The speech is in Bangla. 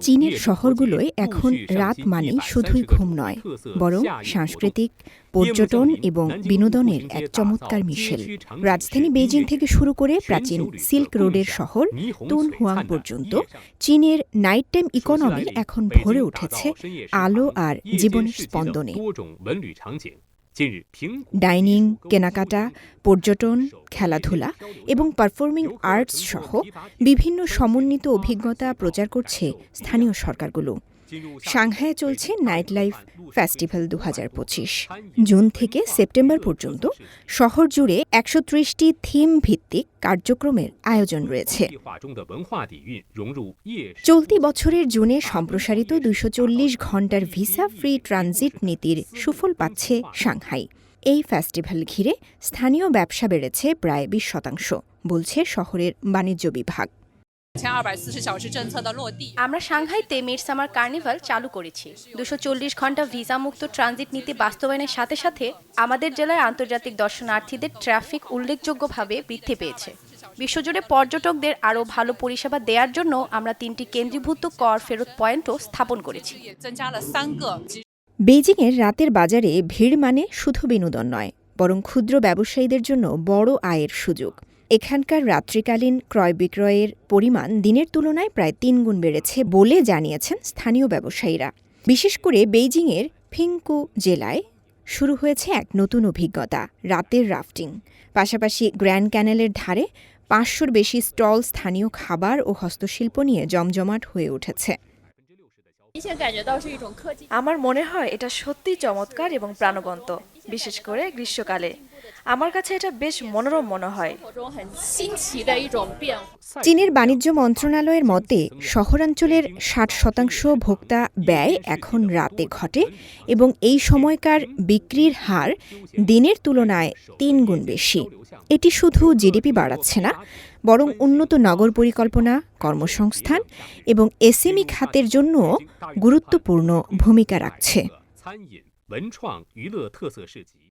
চীনের শহরগুলোয় এখন রাত মানেই শুধুই ঘুম নয় বরং সাংস্কৃতিক পর্যটন এবং বিনোদনের এক চমৎকার মিশেল রাজধানী বেইজিং থেকে শুরু করে প্রাচীন সিল্ক রোডের শহর তুন হুয়াং পর্যন্ত চীনের নাইট টাইম ইকোনমি এখন ভরে উঠেছে আলো আর জীবনের স্পন্দনে ডাইনিং কেনাকাটা পর্যটন খেলাধুলা এবং পারফর্মিং আর্টস সহ বিভিন্ন সমন্বিত অভিজ্ঞতা প্রচার করছে স্থানীয় সরকারগুলো। সাংহাইয়ে চলছে নাইট লাইফ ফেস্টিভ্যাল দু হাজার পঁচিশ জুন থেকে সেপ্টেম্বর পর্যন্ত শহর জুড়ে একশো ত্রিশটি থিম ভিত্তিক কার্যক্রমের আয়োজন রয়েছে। চলতি বছরের জুনে সম্প্রসারিত দুশো ঘণ্টার ভিসা ফ্রি ট্রানজিট নীতির সুফল পাচ্ছে সাংহাই। এই ফেস্টিভ্যাল ঘিরে স্থানীয় ব্যবসা বেড়েছে প্রায় বিশ শতাংশ বলছে শহরের বাণিজ্য বিভাগ। 前二百四十小时政策的落地。 আমরা সাংহাইতে মিড সামার কার্নিভাল চালু করেছি দুশো চল্লিশ ঘন্টা ভিসা মুক্ত ট্রানজিট নীতি বাস্তবায়নের সাথে সাথে আমাদের জেলায় আন্তর্জাতিক দর্শনার্থীদের ট্রাফিক উল্লেখযোগ্যভাবে বৃদ্ধি পেয়েছে বিশ্বজুড়ে পর্যটকদের আরও ভালো পরিষেবা দেওয়ার জন্য আমরা তিনটি কেন্দ্রীভূত কর ফেরত পয়েন্টও স্থাপন করেছি 也增加了三个集 বেইজিংয়ের রাতের বাজারে ভিড় মানে শুধু বিনোদন নয় বরং ক্ষুদ্র ব্যবসায়ীদের জন্য বড় আয়ের সুযোগ এখানকার রাত্রিকালীন ক্রয় বিক্রয়ের পরিমাণ দিনের তুলনায় প্রায় তিনগুণ বেড়েছে বলে জানিয়েছেন স্থানীয় ব্যবসায়ীরা। বিশেষ করে বেইজিংয়ের ফিংকু জেলায় শুরু হয়েছে এক নতুন অভিজ্ঞতা, রাতের রাফটিং। পাশাপাশি গ্র্যান্ড ক্যানেলের ধারে পাঁচশোর বেশি স্টল, স্থানীয় খাবার ও হস্তশিল্প নিয়ে জমজমাট হয়ে উঠেছে। আমার মনে হয় এটা সত্যি চমৎকার এবং প্রাণবন্ত। বিশেষ করে গ্রীষ্মকালে। আমার কাছে এটা বেশ মনোরম মনে হয়। চীনের বাণিজ্য মন্ত্রণালয়ের মতে, শহরাঞ্চলের ষাট শতাংশ ভোক্তা ব্যয় এখন রাতে ঘটে এবং এই সময়কার বিক্রির হার দিনের তুলনায় তিন গুণ বেশি। এটি শুধু জিডিপি বাড়াচ্ছে না, বরং উন্নত নগর পরিকল্পনা, কর্মসংস্থান এবং এসএমই খাতের জন্য গুরুত্বপূর্ণ ভূমিকা রাখছে। 文创、娱乐特色市集。